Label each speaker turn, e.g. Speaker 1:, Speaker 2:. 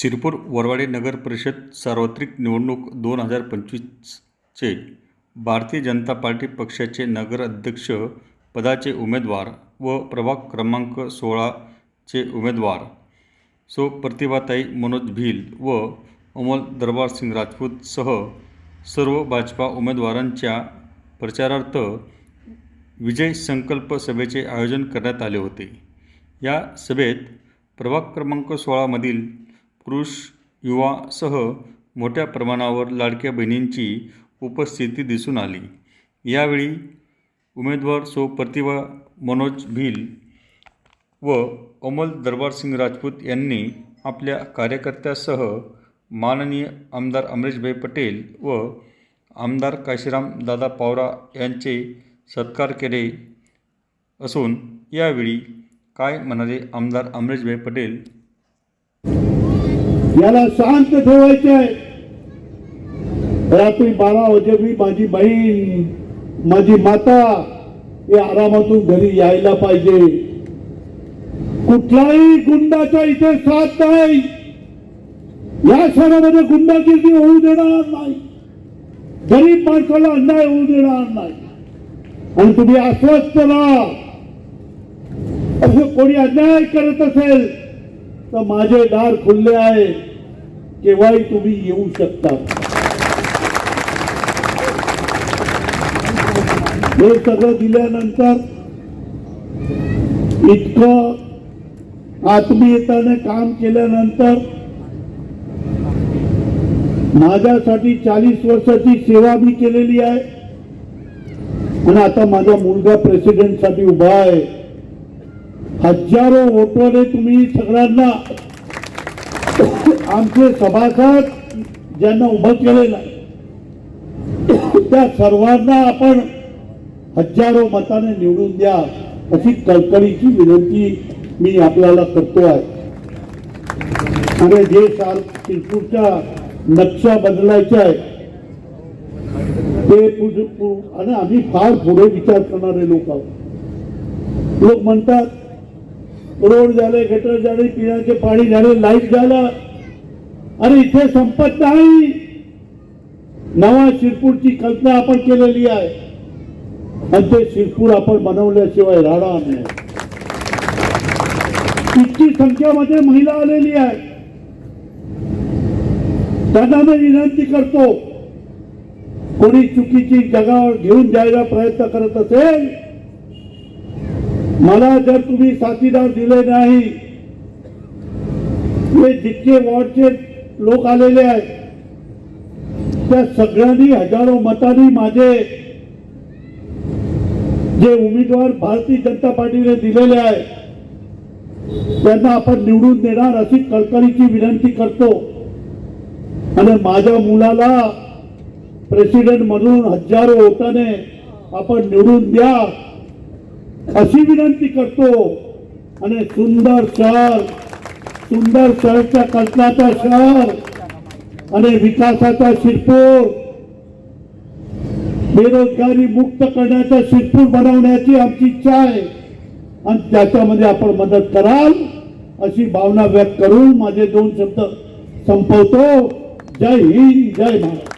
Speaker 1: शिरपूर वरवाडे नगर परिषद सार्वत्रिक निवडणूक दोन हजार पंचवीसचे भारतीय जनता पार्टी पक्षाचे नगर अध्यक्ष पदाचे उमेदवार व प्रभाग क्रमांक सोळाचे उमेदवार. सो प्रतिभाताई मनोज भिल व अमोल दरबारसिंग राजपूतसह सर्व भाजपा उमेदवारांच्या प्रचारार्थ विजय संकल्प सभेचे आयोजन करण्यात आले होते. या सभेत प्रभाग क्रमांक सोळामधील पुरुष युवासह मोठ्या प्रमाणावर लाडक्या बहिणींची उपस्थिती दिसून आली. यावेळी उमेदवार सो प्रतिभा मनोज भिल व अमल दरबारसिंग राजपूत यांनी आपल्या कार्यकर्त्यासह माननीय आमदार अमरीशभाई पटेल व आमदार काशीराम दादा पावरा यांचे सत्कार केले असून यावेळी काय म्हणाले आमदार अमरीशभाई पटेल?
Speaker 2: याला शांत ठेवायचे आहे. रात्री बारा वाजे मी माझी बहीण माझी माता हे आरामातून घरी यायला पाहिजे. कुठलाही गुंडाचा इथे साथ नाही. या शहरामध्ये गुंडागिरी होऊ देणार नाही. गरीब माणसाला अन्याय होऊ देणार नाही. आणि तुम्ही आश्वस्त राहा असं कोणी अन्याय करत असेल तर माझे दार खुल्ले आहे. केव्हाही तुम्ही येऊ शकता. हे सगळं दिल्यानंतर इतकं आत्मीयताने काम केल्यानंतर माझ्यासाठी चाळीस वर्षाची सेवा मी केलेली आहे. आणि आता माझा मुलगा प्रेसिडेंटसाठी उभा आहे. हजारो वोटोने तुम्ही सगळ्यांना आमचे सभासद ज्यांना उभं केलेलं आहे त्या सर्वांना आपण हजारो मताने निवडून द्या अशी कळकळीची विनंती मी आपल्याला करतो आहे. आणि जे साल तिरपूरचा नक्षा बदलायचा आहे ते आणि आम्ही फार पुढे विचार करणारे लोक आहोत. लोक म्हणतात रोड झाले गटर झाले पिण्याचे पाणी झाले लाइट झालं. आणि इथे संपत नाही. नवा शिरपूरची कल्पना आपण केलेली आहे. आणि ते शिरपूर आपण बनवल्याशिवाय राहणार नाही. इतकी संख्यामध्ये महिला आलेली आहे. त्यांना मी विनंती करतो कोणी चुकीची जगावर घेऊन जायला प्रयत्न करत असेल मला जर तुम्ही साथीदार दिले नाही जितके वॉर्डचे लोक आलेले आहेत त्या सगळ्यांनी हजारो मतांनी माझे जे उमेदवार भारतीय जनता पार्टीने दिलेले आहे त्यांना आपण निवडून देणार अशी कळकळीची विनंती करतो. आणि माझ्या मुलाला प्रेसिडेंट म्हणून हजारो होताने आपण निवडून द्या. अशी विनंती करतो. आणि सुंदर शहर सुंदर शहरच्या कल्पनाचा शहर आणि विकासाचा शिरपूर. बेरोजगारी मुक्त करण्याचा शिरपूर बनवण्याची आमची इच्छा आहे. आणि त्याच्यामध्ये आपण मदत कराल अशी भावना व्यक्त करून माझे दोन शब्द संपवतो. जय हिंद जय भारत.